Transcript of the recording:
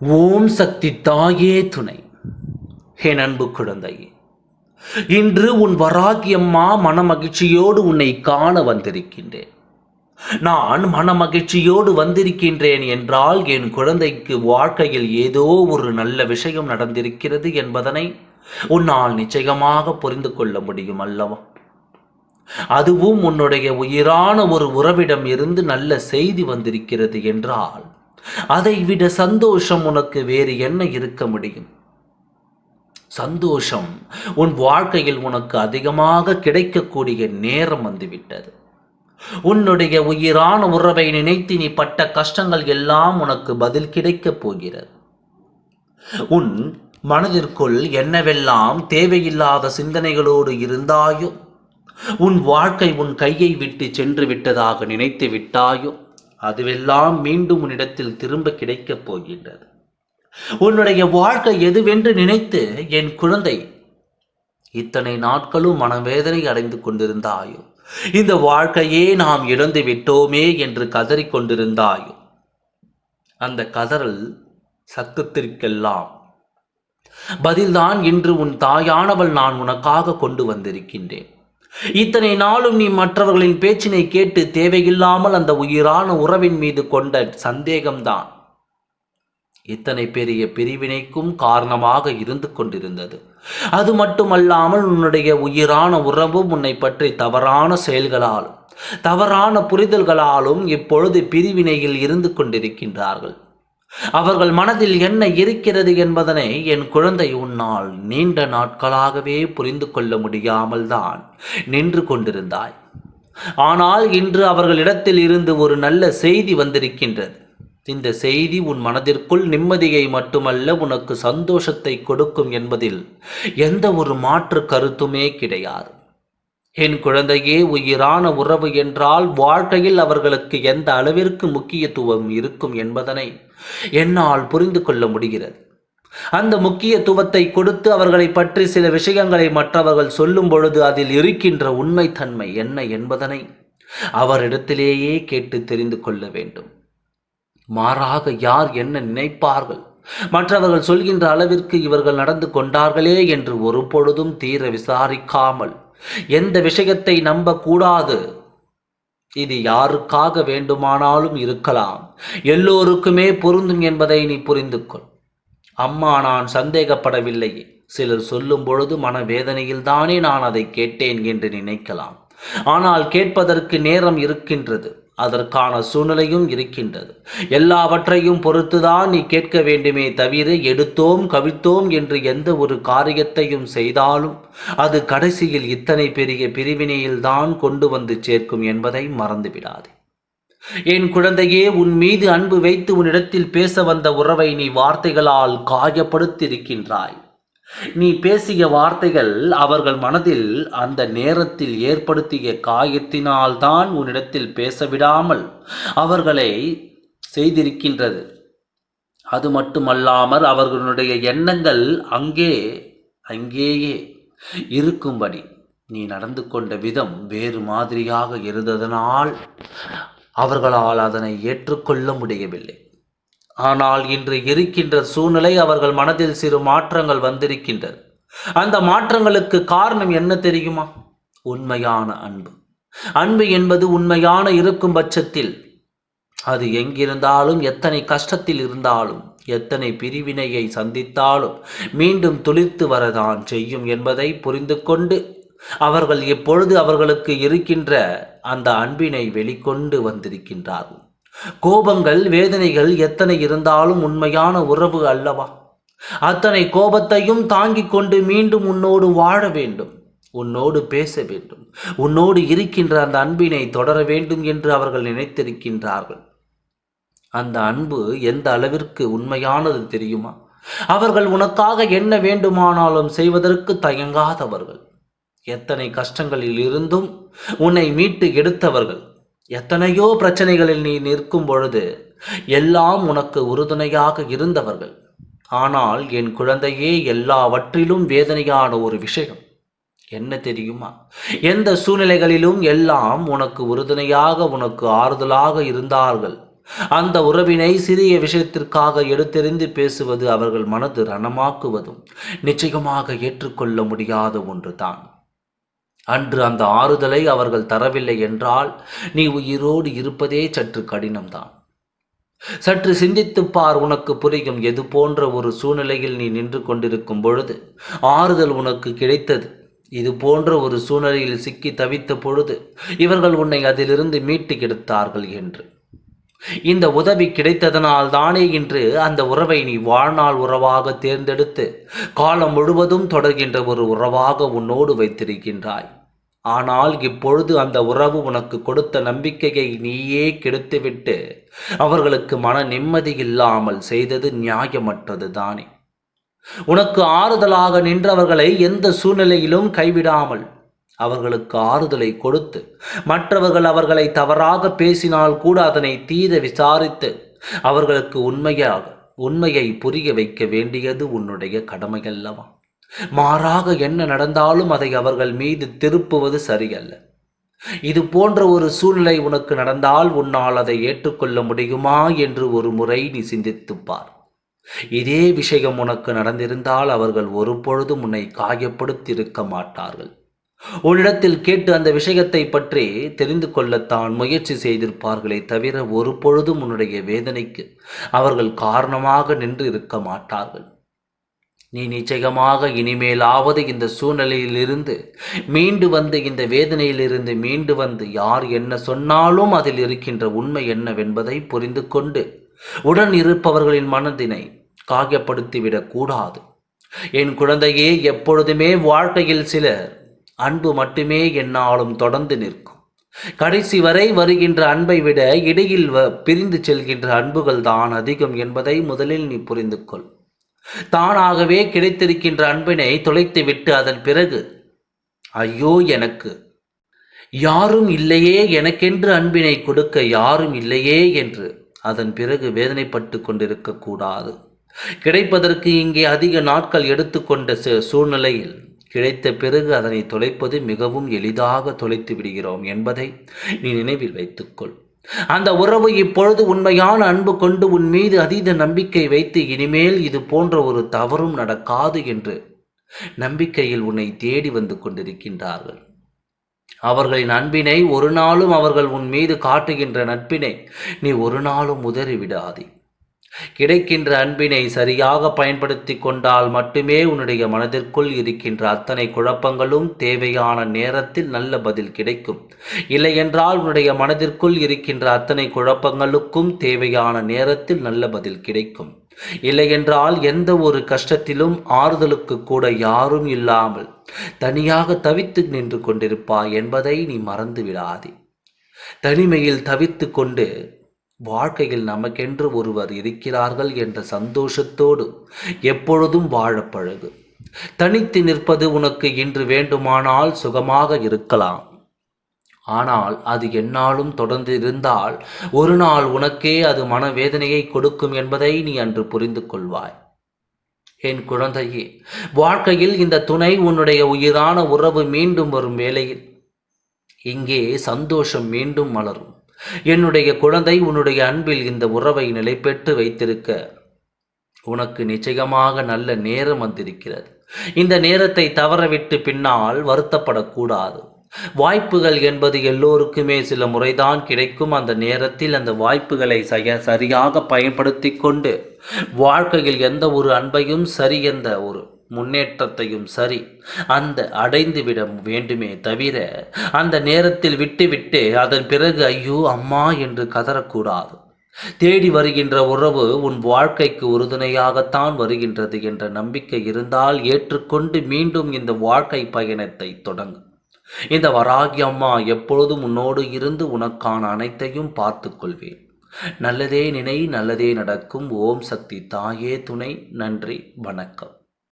ஓம் சக்தி தாயே துணை. என் அன்பு குழந்தையே இன்று உன் வராகியம்மா மனமகிழ்ச்சியோடு உன்னை காண வந்திருக்கின்றேன். நான் மனமகிழ்ச்சியோடு வந்திருக்கின்றேன் என்றால் என் குழந்தைக்கு வாழ்க்கையில் ஏதோ ஒரு நல்ல விஷயம் நடந்திருக்கிறது என்பதனை உன்னால் நிச்சயமாக புரிந்து கொள்ள முடியும் அல்லவா? அதுவும் உன்னுடைய உயிரான ஒரு உறவிடம் இருந்து நல்ல செய்தி வந்திருக்கிறது என்றால் அதைவிட சந்தோஷம் உனக்கு வேறு என்ன இருக்க முடியும்? சந்தோஷம் உன் வாழ்க்கையில் உனக்கு அதிகமாக கிடைக்கக்கூடிய நேரம் வந்துவிட்டது. உன்னுடைய உயிரான உறவை நினைத்து நீ பட்ட கஷ்டங்கள் எல்லாம் உனக்கு பதில் கிடைக்கப் போகிறது. உன் மனதிற்குள் என்னவெல்லாம் தேவையில்லாத சிந்தனைகளோடு இருந்தாயோ? உன் வாழ்க்கை உன் கையை விட்டு சென்று விட்டதாக நினைத்து விட்டாயோ? அதுவெல்லாம் மீண்டும் உன்னிடத்தில் திரும்ப கிடைக்கப் போகின்றது. உன்னுடைய வாழ்க்கை எதுவென்று நினைத்து என் குழந்தை இத்தனை நாட்களும் மனவேதனை அடைந்து கொண்டிருந்தாயோ? இந்த வாழ்க்கையே நாம் இழந்து விட்டோமே என்று கதறிக் கொண்டிருந்தாயோ? அந்த கதறல் சத்தத்திற்கெல்லாம் பதில்தான் இன்று உன் தாயானவள் நான் உனக்காக கொண்டு வந்திருக்கின்றேன். இத்தனை நாளும் நீ மற்றவர்களின் பேச்சினை கேட்டு தேவையில்லாமல் அந்த உயிரான உறவின் மீது கொண்ட சந்தேகம்தான். இத்தனை பெரிய பிரிவினைக்கும் காரணமாக இருந்து கொண்டிருந்தது. அது மட்டுமல்லாமல் உன்னுடைய உயிரான உறவும் உன்னை பற்றி தவறான செயல்களாலும் தவறான புரிதல்களாலும் இப்பொழுது பிரிவினையில் இருந்து கொண்டிருக்கின்றார்கள். அவர்கள் மனதில் என்ன இருக்கிறது என்பதனை என் குழந்தை உன்னால் நீண்ட நாட்களாகவே புரிந்து கொள்ள முடியாமல் தான் நின்று கொண்டிருந்தாய். ஆனால் இன்று அவர்களிடத்தில் இருந்து ஒரு நல்ல செய்தி வந்திருக்கின்றது. இந்த செய்தி உன் மனதிற்குள் நிம்மதியை மட்டுமல்ல உனக்கு சந்தோஷத்தை கொடுக்கும் என்பதில் எந்த ஒரு மாற்று கருத்துமே கிடையாது. என் குழந்தையே உயிரான உறவு என்றால் வாழ்க்கையில் அவர்களுக்கு எந்த அளவிற்கு முக்கியத்துவம் இருக்கும் என்பதனை என்னால் புரிந்து கொள்ள முடிகிறது. அந்த முக்கியத்துவத்தை கொடுத்து அவர்களை பற்றி சில விஷயங்களை மற்றவர்கள் சொல்லும் பொழுது அதில் இருக்கின்ற உண்மைத்தன்மை என்ன என்பதனை அவரிடத்திலேயே கேட்டு தெரிந்து கொள்ள வேண்டும். மாறாக யார் என்ன நினைப்பார்கள்? மற்றவர்கள் சொல்கின்ற அளவிற்கு இவர்கள் நடந்து கொண்டார்களே என்று ஒரு பொழுதும் தீர விசாரிக்காமல் எந்த விஷயத்தை நம்பக்கூடாது. இது யாருக்காக வேண்டுமானாலும் இருக்கலாம். எல்லோருக்குமே பொருந்தும் என்பதை நீ புரிந்து கொள் அம்மா நான் சந்தேகப்படவில்லையே சிலர் சொல்லும் பொழுது மனவேதனையில் தானே நான் அதை கேட்டேன் என்று நினைக்கலாம். ஆனால் கேட்பதற்கு நேரம் இருக்கின்றது. அதற்கான சூழ்நிலையும் இருக்கின்றது. எல்லாவற்றையும் பொறுத்துதான் நீ கேட்க வேண்டுமே தவிர எடுத்தோம் கவிழ்த்தோம் என்று எந்த ஒரு காரியத்தையும் செய்தாலும் அது கடைசியில் இத்தனை பெரிய பிரிவினையில் தான் கொண்டு வந்து சேர்க்கும் என்பதை மறந்துவிடாதே. என் குழந்தையே உன் மீது அன்பு வைத்து உன்னிடத்தில் பேச வந்த உறவை நீ வார்த்தைகளால் காயப்படுத்தியிருக்கின்றாய். நீ பேசிய வார்த்தைகள் அவர்கள் மனதில் அந்த நேரத்தில் ஏற்படுத்திய காயத்தினால்தான் உன்னிடத்தில் பேசவிடாமல் அவர்களை செய்திருக்கின்றது. அது மட்டுமல்லாமல் அவர்களுடைய எண்ணங்கள் அங்கே அங்கேயே இருக்கும்படி நீ நடந்து கொண்ட விதம் வேறு மாதிரியாக இருந்ததனால் அவர்களால் அதனை ஏற்றுக்கொள்ள முடியவில்லை. ஆனால் இன்று இருக்கின்ற சூழ்நிலை அவர்கள் மனதில் சிறு மாற்றங்கள் வந்திருக்கின்றது. அந்த மாற்றங்களுக்கு காரணம் என்ன தெரியுமா? உண்மையான அன்பு. அன்பு என்பது உண்மையான இருக்கும் பட்சத்தில் அது எங்கிருந்தாலும் எத்தனை கஷ்டத்தில் இருந்தாலும் எத்தனை பிரிவினையை சந்தித்தாலும் மீண்டும் துளிர்த்து வரதான் செய்யும் என்பதை புரிந்து கொண்டு அவர்கள் எப்பொழுது அவர்களுக்கு இருக்கின்ற அந்த அன்பினை வெளிக்கொண்டு வந்திருக்கின்றார்கள். கோபங்கள் வேதனைகள் எத்தனை இருந்தாலும் உண்மையான உறவு அல்லவா? அத்தனை கோபத்தையும் தாங்கிக் கொண்டு மீண்டும் உன்னோடு வாழ வேண்டும். உன்னோடு பேச வேண்டும். உன்னோடு இருக்கின்ற அந்த அன்பினை தொடர வேண்டும் என்று அவர்கள் நினைத்திருக்கின்றார்கள். அந்த அன்பு எந்த அளவிற்கு உண்மையானது தெரியுமா? அவர்கள் உனக்காக என்ன வேண்டுமானாலும் செய்வதற்கு தயங்காதவர்கள். எத்தனை கஷ்டங்களில் இருந்தும் உன்னை மீட்டு எடுத்தவர்கள். எத்தனையோ பிரச்சனைகளில் நீ நிற்கும் பொழுது எல்லாம் உனக்கு உறுதுணையாக இருந்தவர்கள். ஆனால் என் குழந்தையே எல்லாவற்றிலும் வேதனையான ஒரு விஷயம். என்ன தெரியுமா? எந்த சூழ்நிலைகளிலும் எல்லாம் உனக்கு உறுதுணையாக உனக்கு ஆறுதலாக இருந்தார்கள். அந்த உறவினை சிறிய விஷயத்திற்காக எடுத்தெறிந்து பேசுவது அவர்கள் மனது ரணமாக்குவதும் நிச்சயமாக ஏற்றுக்கொள்ள முடியாத ஒன்றுதான். அன்று அந்த ஆறுதலை அவர்கள் தரவில்லை என்றால் நீ உயிரோடு இருப்பதே சற்று கடினம்தான். சற்று சிந்தித்துப் பார் உனக்கு புரியும் எது போன்ற ஒரு சூழ்நிலையில் நீ நின்று கொண்டிருக்கும் பொழுது ஆறுதல் உனக்கு கிடைத்தது. இது போன்ற ஒரு சூழ்நிலையில் சிக்கி தவித்த பொழுது இவர்கள் உன்னை அதிலிருந்து மீட்டு கெடுத்தார்கள் என்று. இந்த உதவி கிடைத்ததனால் தானே இன்று அந்த உறவை நீ வாழ்நாள் உறவாக தேர்ந்தெடுத்து காலம் முழுவதும் தொடர்கின்ற ஒரு உறவாக உன்னோடு வைத்திருக்கின்றாய். ஆனால் இப்பொழுது அந்த உறவு உனக்கு கொடுத்த நம்பிக்கையை நீயே கெடுத்துவிட்டு அவர்களுக்கு மன நிம்மதி இல்லாமல் செய்தது நியாயமற்றது தானே. உனக்கு ஆறுதலாக நின்றவர்களை எந்த சூழ்நிலையிலும் கைவிடாமல் அவர்களுக்கு ஆறுதலை கொடுத்து மற்றவர்கள் அவர்களை தவறாக பேசினால் கூட அதனை தீர விசாரித்து அவர்களுக்கு உண்மையாக உண்மையை புரிய வைக்க வேண்டியது உன்னுடைய கடமையல்லவா? மாறாக என்ன நடந்தாலும் அதை அவர்கள் மீது திருப்புவது சரியல்ல. இது போன்ற ஒரு சூழ்நிலை உனக்கு நடந்தால் உன்னால் அதை ஏற்றுக்கொள்ள முடியுமா என்று ஒரு முறை நீ சிந்தித்துப்பார் இதே விஷயம் உனக்கு நடந்திருந்தால் அவர்கள் ஒரு பொழுதும் உன்னை காயப்படுத்தியிருக்க மாட்டார்கள். உன்னிடத்தில் கேட்டு அந்த விஷயத்தை பற்றி தெரிந்து கொள்ளத்தான் முயற்சி செய்திருப்பார்களே தவிர ஒரு பொழுதும் உன்னுடைய வேதனைக்கு அவர்கள் காரணமாக நின்று இருக்க மாட்டார்கள். நீ நிச்சயமாக இனிமேலாவது இந்த சூழ்நிலையிலிருந்து மீண்டு வந்து இந்த வேதனையிலிருந்து மீண்டு வந்து யார் என்ன சொன்னாலும் அதில் இருக்கின்ற உண்மை என்னவென்பதை புரிந்து கொண்டு உடன் இருப்பவர்களின் மனதினை காயப்படுத்திவிடக் கூடாது. என் குழந்தையே எப்பொழுதுமே வாழ்க்கையில் சிலர் அன்பு மட்டுமே என்னாலும் தொடர்ந்து நிற்கும். கடைசி வரை வருகின்ற அன்பை விட இடையில் பிரிந்து செல்கின்ற அன்புகள் தான் அதிகம் என்பதை முதலில் நீ புரிந்து கொள். தானாகவே கிடைத்திருக்கின்ற அன்பினை தொலைத்துவிட்டு அதன் பிறகு ஐயோ எனக்கு. யாரும் இல்லையே எனக்கென்று அன்பினை கொடுக்க யாரும் இல்லையே என்று அதன் பிறகு வேதனைப்பட்டு கொண்டிருக்க கூடாது. கிடைப்பதற்கு இங்கே அதிக நாட்கள் எடுத்துக்கொண்ட சூழ்நிலையில் கிடைத்த பிறகு அதனை தொலைப்பது மிகவும் எளிதாக தொலைத்து விடுகிறோம் என்பதை நீ நினைவில் வைத்துக்கொள். அந்த உறவு இப்பொழுது உண்மையான அன்பு கொண்டு உன் மீது அதீத நம்பிக்கை வைத்து இனிமேல் இது போன்ற ஒரு தவறும் நடக்காது என்று நம்பிக்கையில் உன்னை தேடி வந்து கொண்டிருக்கின்றார்கள். அவர்களின் அன்பினை ஒரு நாளும் அவர்கள் உன் மீது காட்டுகின்ற நட்பினை நீ ஒரு நாளும் உதறிவிடாதே கிடைக்கின்ற அன்பினை சரியாக பயன்படுத்தி கொண்டால் மட்டுமே உன்னுடைய மனதிற்குள் இருக்கின்ற அத்தனை குழப்பங்களும் தேவையான நேரத்தில் நல்ல பதில் கிடைக்கும். இல்லையென்றால் உன்னுடைய மனதிற்குள் இருக்கின்ற அத்தனை குழப்பங்களுக்கும் தேவையான நேரத்தில் நல்ல பதில் கிடைக்கும். இல்லையென்றால் எந்த ஒரு கஷ்டத்திலும் ஆறுதலுக்கு கூட யாரும் இல்லாமல் தனியாக தவித்து நின்று கொண்டிருப்பாய் என்பதை நீ மறந்து விடாதே தனிமையில் தவித்து கொண்டு வாழ்க்கையில் நமக்கென்று ஒருவர் இருக்கிறார்கள் என்ற சந்தோஷத்தோடு எப்பொழுதும் வாழ பழகு. தனித்து நிற்பது உனக்கு இன்று வேண்டுமானால் சுகமாக இருக்கலாம். ஆனால் அது என்னாலும் தொடர்ந்து இருந்தால் ஒரு நாள் உனக்கே அது மனவேதனையை கொடுக்கும் என்பதை நீ அன்று புரிந்து கொள்வாய். என் குழந்தையே வாழ்க்கையில் இந்த துணை உன்னுடைய உயிரான உறவு மீண்டும் வரும் வேளையில் இங்கே சந்தோஷம் மீண்டும் மலரும். என்னுடைய குழந்தை உன்னுடைய அன்பில் இந்த உறவை நிலை பெற்று வைத்திருக்க. உனக்கு நிச்சயமாக நல்ல நேரம் வந்திருக்கிறது. இந்த நேரத்தை தவறவிட்டு பின்னால் வருத்தப்படக்கூடாது. வாய்ப்புகள் என்பது எல்லோருக்குமே சில முறைதான் கிடைக்கும். அந்த நேரத்தில் அந்த வாய்ப்புகளை செய்ய சரியாக பயன்படுத்தி கொண்டு வாழ்க்கையில் எந்த ஒரு அன்பையும் சரி என்ற ஒரு முன்னேற்றத்தையும் சரி. அந்த அடைந்துவிட வேண்டுமே தவிர அந்த நேரத்தில் விட்டுவிட்டு அதன் பிறகு ஐயோ அம்மா என்று கதறக்கூடாது. தேடி வருகின்ற உறவு உன் வாழ்க்கைக்கு உறுதுணையாகத்தான் வருகின்றது என்ற நம்பிக்கை இருந்தால் ஏற்றுக்கொண்டு மீண்டும் இந்த வாழ்க்கை பயணத்தை தொடங்கும் இந்த வராகி அம்மா எப்பொழுதும் உன்னோடு இருந்து உனக்கான அனைத்தையும் பார்த்து கொள்வேன். நல்லதே நினை நல்லதே நடக்கும். ஓம் சக்தி தாயே துணை. நன்றி வணக்கம்.